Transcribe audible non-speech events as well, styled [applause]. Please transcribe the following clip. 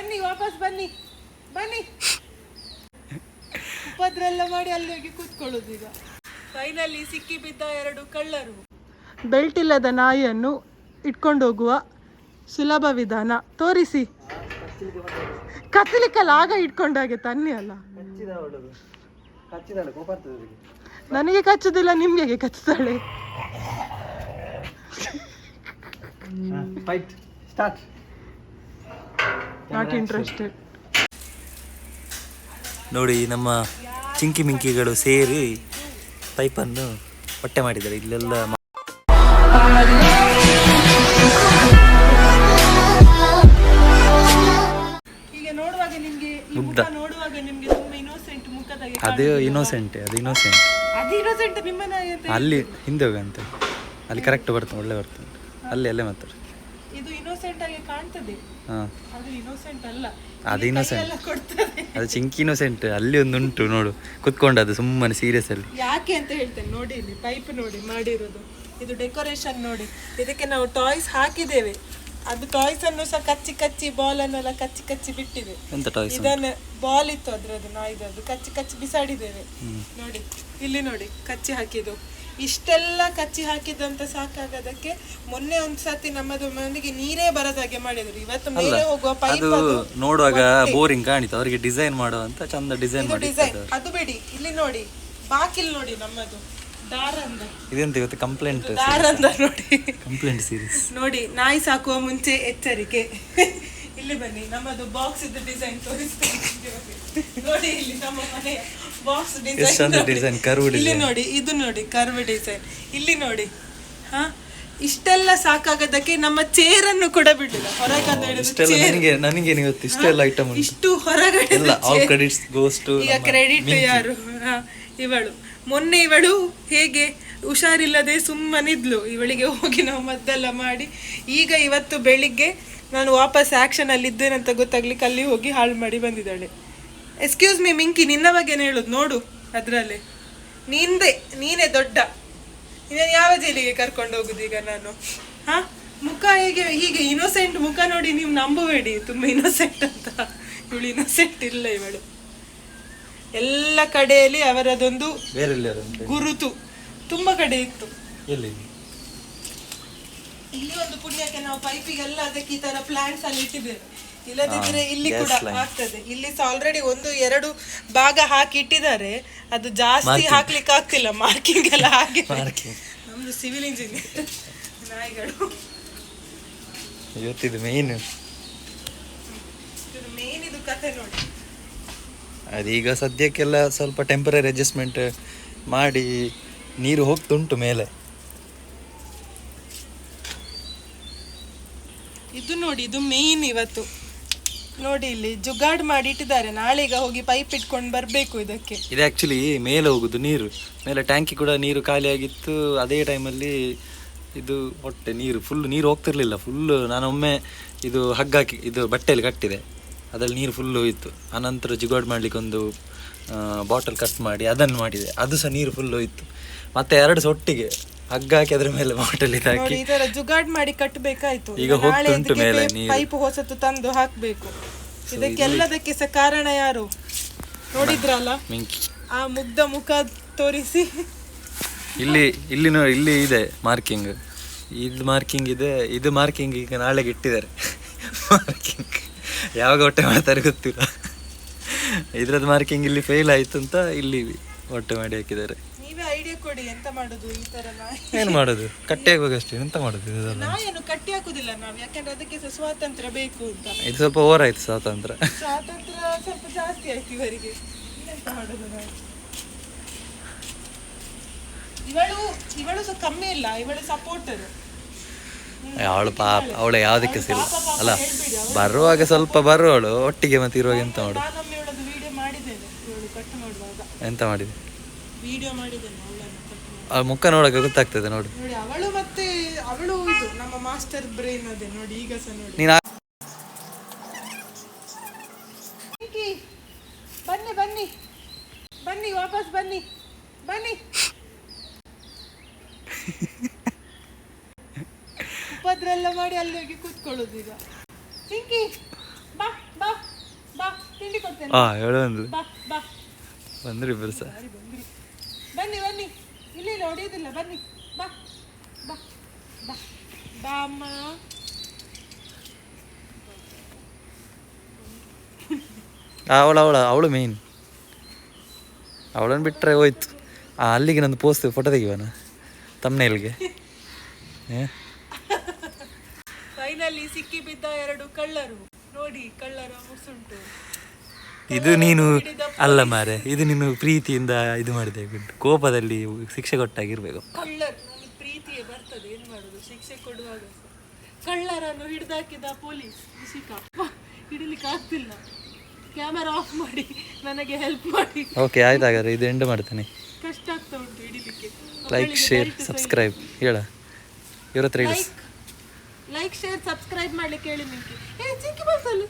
ಬನ್ನಿ ವಾಪಸ್ ಬನ್ನಿ ಬನ್ನಿ. ಉಪದ್ರೆಲ್ಲ ಮಾಡಿ ಅಲ್ಲಿ ಹೋಗಿ ಕೂತ್ಕೊಳ್ಳೋದು ಈಗ. ಫೈನಲಿ ಸಿಕ್ಕಿ ಬಿದ್ದ ಎರಡು ಕಳ್ಳರು. ಬೆಲ್ಟ್ ಇಲ್ಲದ ನಾಯಿಯನ್ನು ಇಟ್ಕೊಂಡು ಹೋಗುವ ಸುಲಭ ವಿಧಾನ. ತೋರಿಸಿ. ಕತ್ತಲಿಕ್ಕಲ್ಲ ಆಗ ಇಟ್ಕೊಂಡಾಗೆ ತನ್ನಿ ಅಲ್ಲ. ನನಗೆ ಕಚ್ಚುದಿಲ್ಲ ನಿಮ್ಗೆ ಹೇಗೆ ಕಚ್ಚುತ್ತಾಳೆ? ಫೈಟ್ ಸ್ಟಾರ್ಟ್ ನಾಟ್ ಇಂಟ್ರೆಸ್ಟೆಡ್ ನೋಡಿ ನಮ್ಮ ಚಿಂಕಿ ಮಿಂಕಿಗಳು ಸೇರಿ ಪೈಪನ್ನು ಹೊಟ್ಟೆ ಮಾಡಿದ್ದಾರೆ. ಇಲ್ಲೆಲ್ಲ ಅದೇ ನೋಡುವಾಗ ನಿಮ್ಗೆ ಈ ಮುಖ ಮುಗ್ಧ. ನೋಡುವಾಗ ನಿಮ್ಗೆ ತುಂಬಾ ಇನ್ನೋಸೆಂಟ್ ಮುಖದಾಗೆ ಅದು ಇನ್ನೋಸೆಂಟ್ ಅದು ಇನ್ನೋಸೆಂಟ್ ಅಲ್ಲಿ ಹಿಂದೆ ಹೋಗಂತೆ ಅಲ್ಲಿ ಕರೆಕ್ಟ್ ಬರ್ತದೆ ಒಳ್ಳೆ ಬರ್ತದೆ. ಅಲ್ಲಿ ಅಲ್ಲೇ ಮಾತಾಡಿ ಇನ್ನೋಸೆಂಟ್ ಆಗಿ ಕಾಣ್ತದೆ. ಹಾಂ. ಅದು ಇನ್ನೋಸೆಂಟ್ ಅಲ್ಲ. ಅದು ಇನ್ನೋಸೆಂಟ್ ಅದು ಚಿಂಕಿ ಇನ್ನೋಸೆಂಟ್ ಅಲ್ಲಿ ಒಂದು ಉಂಟು ನೋಡು ಕುತ್ಕೊಂಡದ್ದು ಸುಮ್ಮನೆ ಸೀರಿಯಸ್ ಅಲ್ಲಿ. ಯಾಕೆ ಅಂತ ಹೇಳ್ತೇನೆ ನೋಡಿ ಇಲ್ಲಿ ಪೈಪ್ ನೋಡಿ ಮಾಡಿರೋದು. ಇದು ಡೆಕೋರೇಷನ್ ನೋಡಿ. ಇದಕ್ಕೆ ನಾವು ಟಾಯ್ಸ್ ಹಾಕಿದ್ದೇವೆ. ಅದು ಟಾಯ್ಸ್ ಅನ್ನು ಸಹ ಕಚ್ಚಿ ಕಚ್ಚಿ ಬಾಲ್ ಅನ್ನೆಲ್ಲ ಕಚ್ಚಿ ಕಚ್ಚಿ ಬಿಟ್ಟಿದೆ. ಎಂತ ಟಾಯ್ಸ್ ಇದನ್ನ ಬಾಲ್ ಇತ್ತು ಅದ್ರದ್ದು ನಾಯಿದದ್ದು ಕಚ್ಚಿ ಕಚ್ಚಿ ಬಿಸಾಡಿದ್ದೇವೆ. ನೋಡಿ ಇಲ್ಲಿ ನೋಡಿ ಕಚ್ಚಿ ಹಾಕಿದ್ದು. ಇಷ್ಟೆಲ್ಲ ಕಚ್ಚಿ ಹಾಕಿದಂತ ಸಾಕಾಗದಕ್ಕೆ ಮೊನ್ನೆ ಒಂದ್ ಸತಿ ನಮ್ಮದು ಮನೆಗೆ ನೀರೇ ಬರದಾಗೆ ಮಾಡಿದ್ರು. ಇವತ್ತು ಮೇಲೆ ಹೋಗುವ ಪೈಪ್ ಅದು ನೋಡುವಾಗ ಬೋರಿಂಗ್ ಕಾಣಿತು. ಅವರಿಗೆ ಡಿಸೈನ್ ಮಾಡುವಂತ ಚಂದ ಡಿಸೈನ್ ಮಾಡಿ ಡಿಸೈನ್ ಅದು ಬಿಡಿ ಇಲ್ಲಿ ನೋಡಿ ಬಾಕಿಲ್ ನೋಡಿ ನಮ್ಮದು. ಇದೆಂತ ಇವತ್ತು ಕಂಪ್ಲೇಂಟ್ ಅಂತ ನೋಡಿ. ಕಂಪ್ಲೇಂಟ್ ಸೀರೀಸ್ ನೋಡಿ ನಾಯಿ ಸಾಕುವ ಮುಂಚೆ ಎಚ್ಚರಿಕೆ. ಇಲ್ಲಿ ಬನ್ನಿ ನಮ್ಮದು ಬಾಕ್ಸ್ ಇದ್ದ ಡಿಸೈನ್ ತೋರಿಸ್ತೀನಿ ನೋಡಿ ಇಲ್ಲಿ ನಮ್ಮ ಮನೆ ಬಾಕ್ಸ್ ಡಿಸೈನ್ ಡಿಸೈನ್ ಕರ್ವ್ ಇಲ್ಲಿ ನೋಡಿ ಇದು ನೋಡಿ ಕರ್ವ್ ಡಿಸೈನ್ ಇಲ್ಲಿ ನೋಡಿ ಹಾ? ಇಷ್ಟೆಲ್ಲ ಸಾಕಾಗದಕ್ಕೆ ನಮ್ಮ ಚೇರ್ ಅನ್ನು ಕೂಡ ಬಿಡಲಿಲ್ಲ. ಹೊರಗಡೆ ಇಷ್ಟೆಲ್ಲ ನನಗೆ ನನಗೆ ಇವತ್ತು ಇಷ್ಟೆಲ್ಲ ಐಟಮ್ ಇಷ್ಟು ಹೊರಗಡೆ ಎಲ್ಲ ಆಲ್ ಕ್ರೆಡಿಟ್ಸ್ ಗೋಸ್ ಟು ಈಗ ಕ್ರೆಡಿಟ್ ಯಾರು? ಹಾ, ಇವಳು. ಮೊನ್ನೆ ಇವಳು ಹೇಗೆ ಹುಷಾರಿಲ್ಲದೆ ಸುಮ್ಮನಿದ್ಲು. ಇವಳಿಗೆ ಹೋಗಿ ನಾವು ಮದ್ದೆಲ್ಲ ಮಾಡಿ. ಈಗ ಇವತ್ತು ಬೆಳಿಗ್ಗೆ ನಾನು ವಾಪಸ್ ಅಂತ ಗೊತ್ತಾಗ್ಲಿಕ್ಕೆ ಅಲ್ಲಿ ಹೋಗಿ ಹಾಳು ಮಾಡಿ ಬಂದಿದ್ದಾಳೆ. ಎಕ್ಸ್ಕ್ಯೂಸ್ ಮೀ ಮಿಂಕಿ ನಿನ್ನ ಬಗ್ಗೆನೇ ಹೇಳೋದು. ನೋಡು ಅದರಲ್ಲಿ. ನಿಂದೆ, ನೀನೇ ದೊಡ್ಡ. ನೀನು ಯಾವ ಜೈಲಿಗೆ ಕರ್ಕೊಂಡು ಹೋಗುದು ಈಗ ನಾನು? ಹಾ? ಮುಖ ಹೇಗೆ, ಹೀಗೆ ಇನ್ನೋಸೆಂಟ್ ಮುಖ ನೋಡಿ ನೀವು ನಂಬಬೇಡಿ. ತುಂಬ ಇನ್ನೋಸೆಂಟ್ ಅಂತ. ಇವಳು ಇನ್ನೋಸೆಂಟ್ ಇಲ್ಲ ಇವಳು. ಎಲ್ಲ ಕಡೆಯಲ್ಲಿ ಅವರದೊಂದು ಗುರುತು. ತುಂಬಾ ಕಡೆ ಇತ್ತು. ಇಲ್ಲಿ ಒಂದು ಪುಣ್ಯಕ್ಕೆ ನಾವು ಪೈಪಿಗೆಲ್ಲ ಅದಕ್ಕೆ ಈ ತರ ಪ್ಲಾಂಟ್ಸ್ ಅಲ್ಲಿ ಇಟ್ಟಿದ್ದೇವೆ. ಇಲ್ಲದಿದ್ರೆ ಇಲ್ಲಿ ಕೂಡ ಆಗ್ತದೆ. ಇಲ್ಲಿ ಸಹ ಆಲ್ರೆಡಿ ಒಂದು ಎರಡು ಭಾಗ ಹಾಕಿ ಇಟ್ಟಿದ್ದಾರೆ. ಅದು ಜಾಸ್ತಿ ಹಾಕ್ಲಿಕ್ಕೆ ಆಗ್ತಿಲ್ಲ. ಮಾರ್ಕಿಂಗ್ ಎಲ್ಲ ಹಾಗೆ. ನಮ್ದು ಸಿವಿಲ್ ಇಂಜಿನಿಯರ್ ನಾಯಿಗಳು. ಇವತ್ತಿದು ಮೇನ್ ಮೇನ್ ಇದು ಕತೆ ನೋಡಿ. ಅದೀಗ ಸದ್ಯಕ್ಕೆಲ್ಲ ಸ್ವಲ್ಪ ಟೆಂಪರರಿ ಅಡ್ಜಸ್ಟ್ಮೆಂಟ್ ಮಾಡಿ ನೀರು ಹೋಗ್ತುಂಟು ಮೇಲೆ. ಇದು ನೋಡಿ ಇದು ಮೇನ್ ಇವತ್ತು. ನೋಡಿ ಇಲ್ಲಿ ಜುಗಾಡ್ ಮಾಡಿ ಇಟ್ಟಿದ್ದಾರೆ ನಾಳೆ ಈಗ ಹೋಗಿ ಪೈಪ್ ಇಟ್ಕೊಂಡು ಬರಬೇಕು ಇದಕ್ಕೆ. ಇದು ಆ್ಯಕ್ಚುಲಿ ಮೇಲೆ ಹೋಗುದು ನೀರು. ಮೇಲೆ ಟ್ಯಾಂಕಿ ಕೂಡ ನೀರು ಖಾಲಿಯಾಗಿತ್ತು. ಅದೇ ಟೈಮಲ್ಲಿ ಇದು ಹೊಟ್ಟೆ ನೀರು ಫುಲ್ ನೀರು ಹೋಗ್ತಿರ್ಲಿಲ್ಲ. ಫುಲ್ ನಾನೊಮ್ಮೆ ಇದು ಹಗ್ಗಾಕಿ ಇದು ಬಟ್ಟೆಯಲ್ಲಿ ಕಟ್ಟಿದೆ. ಅದರಲ್ಲಿ ನೀರು ಫುಲ್ ಹೋಯಿತು. ಆನಂತರ ಜಿಗೋಡ್ ಮಾಡಲಿಕ್ಕೆ ಒಂದು ಬಾಟಲ್ ಕಟ್ ಮಾಡಿ ಅದನ್ನು ಮಾಡಿದೆ. ಅದು ಸಹ ನೀರು ಫುಲ್ ಹೋಯಿತು. ಮತ್ತೆ ಎರಡು ಸೊಟ್ಟಿಗೆ ಒಟ್ಟಿಗೆ ಹಗ್ಗ ಹಾಕಿ ಅದ್ರ ಮೇಲೆ ಬಾಟಲ್ ಇದು ಹಾಕಿ. ಜುಗಾಡ್ ಮಾಡಿ ಕಟ್ಟಬೇಕಾಯ್ತು ಈಗ ಹೋಗ್ತುಂಟು ಮೇಲೆ. ಪೈಪ್ ಹೊಸತು ತಂದು ಹಾಕ್ಬೇಕು. ಇದಕ್ಕೆಲ್ಲದಕ್ಕೆ ಸಹ ಕಾರಣ ಯಾರು? ನೋಡಿದ್ರಲ್ಲ? ಆ ಮುಗ್ಧ ಮುಖ ತೋರಿಸಿ. ಇಲ್ಲಿ ಇಲ್ಲಿ ನೋಡಿ ಇಲ್ಲಿ ಇದೆ ಮಾರ್ಕಿಂಗ್ ಇದು ಮಾರ್ಕಿಂಗ್ ಇದೆ ಇದು ಮಾರ್ಕಿಂಗ್ ಈಗ ನಾಳೆಗೆ ಇಟ್ಟಿದ್ದಾರೆ. [laughs] ಮಾರ್ಕಿಂಗ್ ಯಾವಾಗ ಹೊಟ್ಟೆ ಮಾಡ್ತಾರೆ ಗೊತ್ತಿಲ್ಲ. ಇದ್ರದ್ದು ಮಾರ್ಕಿಂಗ್ ಇಲ್ಲಿ ಫೇಲ್ ಆಯ್ತು ಅಂತ ಇಲ್ಲಿ ಹೊಟ್ಟೆ ಮಾಡಿ ಹಾಕಿದ್ದಾರೆ. ನೀವೇ ಐಡಿಯಾ ಕೊಡಿ ಎಂತ ಮಾಡುದು ಈ ತರ ಏನು ಮಾಡೋದು? ಕಟ್ಟಿ ಆಗ್ಬೇಕಷ್ಟೇ ಎಂತ ಮಾಡೋದು ಇದೆಲ್ಲ ಏನು ಕಟ್ಟಿ ಹಾಕುದಿಲ್ಲ ನಾವು ಯಾಕಂದ್ರೆ ಅದಕ್ಕೆ ಸಹ ಸ್ವಾತಂತ್ರ್ಯ ಬೇಕು ಅಂತ. ಇದು ಸ್ವಲ್ಪ ಓವರ್ ಆಯ್ತು ಸ್ವಾತಂತ್ರ್ಯ. ಸ್ವಾತಂತ್ರ್ಯ ಸ್ವಲ್ಪ ಜಾಸ್ತಿ ಆಯ್ತು ಇವರಿಗೆ. ಎಂತ ಮಾಡುದು ನಾವು? ಇವಳು ಇವಳು ಸಹ ಕಮ್ಮಿ ಇಲ್ಲ ಇವಳು ಸಪೋರ್ಟರ್ ಅವಳು ಪಾಪ ಅವಳು ಯಾವುದಕ್ಕೆ ಸಿಲ್ಲ ಅಲ್ಲ ಬರುವಾಗ ಸ್ವಲ್ಪ ಬರುವಳು ಒಟ್ಟಿಗೆ ಮತ್ತೆ ಇರುವಾಗ ಎಂತ ಮಾಡು ಎಂತ ಮಾಡಿದೆ? ಅವಳ ಮುಖ ನೋಡಕ್ಕೆ ಗೊತ್ತಾಗ್ತದೆ ನೋಡು. ನೋಡಿ ಅವಳು ಮತ್ತೆ ಅವಳು ಇದು ನಮ್ಮ ಮಾಸ್ಟರ್ ಬ್ರೈನ್ ಅದೇ ನೋಡಿ ಈಗ ಸಹ ನೋಡಿ. ನೀನು ಬನ್ನಿ ಬನ್ನಿ. ಬನ್ನಿ ವಾಪಸ್ ಬನ್ನಿ. ಬನ್ನಿ. ಎಲ್ಲ ಮಾಡಿ ಅಲ್ಲಿ ಹೋಗಿ ಕೂತ್ಕೊಳ್ಳೋದು ಈಗ. ಪಿಂಕಿ ಬಾ ಬಾ ಬಾ ತಿಂಡಿ ಹಾ ಹೇಳು ಅಂದ್ಲು ಬಾ ಬಾ. ಬಂದ್ರಿ ಇಬ್ಬರು ಸರ್. ಬಂದ್ರಿ. ಬನ್ನಿ ಬನ್ನಿ. ಇಲ್ಲಿ ಇಲ್ಲ ಹೊಡೆಯೋದಿಲ್ಲ. ಬನ್ನಿ ಬಾ ಬಾ ಬಾ ಬಾ ಅಮ್ಮ. ಅವಳ ಅವಳ ಅವಳು ಮೇನ್ ಅವಳನ್ನು ಬಿಟ್ಟರೆ ಹೋಯ್ತು. ಆ, ಅಲ್ಲಿಗೆ ನಂದು ಪೋಸ್ಟ್ ಫೋಟೋ ತೆಗಿವನ ತಮ್ಮನೇಲ್ಗೆ ಫೈನಲಿ ಸಿಕ್ಕಿ ಬಿದ್ದ ಎರಡು ಕಳ್ಳರು. ನೋಡಿ ಕಳ್ಳರ ಮುಸುಂಟು. ಇದು ನೀನು ಅಲ್ಲ ಮಾರೆ ಇದು ನೀನು ಪ್ರೀತಿಯಿಂದ ಇದು ಮಾಡಿದೆ. ಕೋಪದಲ್ಲಿ ಶಿಕ್ಷೆ ಕೊಟ್ಟಾಗಿರ್ಬೇಕು. ಕಳ್ಳರು ನನಗೆ ಪ್ರೀತಿಯೇ ಬರ್ತದೆ. ಏನು ಮಾಡೋದು? ಶಿಕ್ಷೆ ಕೊಡುವಾಗ. ಕಳ್ಳರನ್ನು ಹಿಡಿದಾಕಿದ ಪೊಲೀಸ್. ಹಿಡಿಲಿಕ್ಕೆ ಆಗ್ತಿಲ್ಲ. ಕ್ಯಾಮರಾ ಆಫ್ ಮಾಡಿ ನನಗೆ ಹೆಲ್ಪ್ ಮಾಡಿ. ಓಕೆ ಆಯ್ತು ಹಾಗಾದ್ರೆ ಇದು ಎಂಡ್ ಮಾಡ್ತೇನೆ. ಕಷ್ಟ ಆಗ್ತಾ ಉಂಟು ಹಿಡಿಲಿಕ್ಕೆ. ಲೈಕ್ ಶೇರ್ ಸಬ್ಸ್ಕ್ರೈಬ್ ಹೇಳ. ಇವ್ರ ಹತ್ರ ಲೈಕ್ ಶೇರ್ ಸಬ್ಸ್ಕ್ರೈಬ್ ಮಾಡ್ಲಿಕ್ಕೆ ಹೇಳಿ ನಿಮ್ಗೆ ಏ ಚಿಕ್ಕಿ ಬರ್ತಲ್ಲ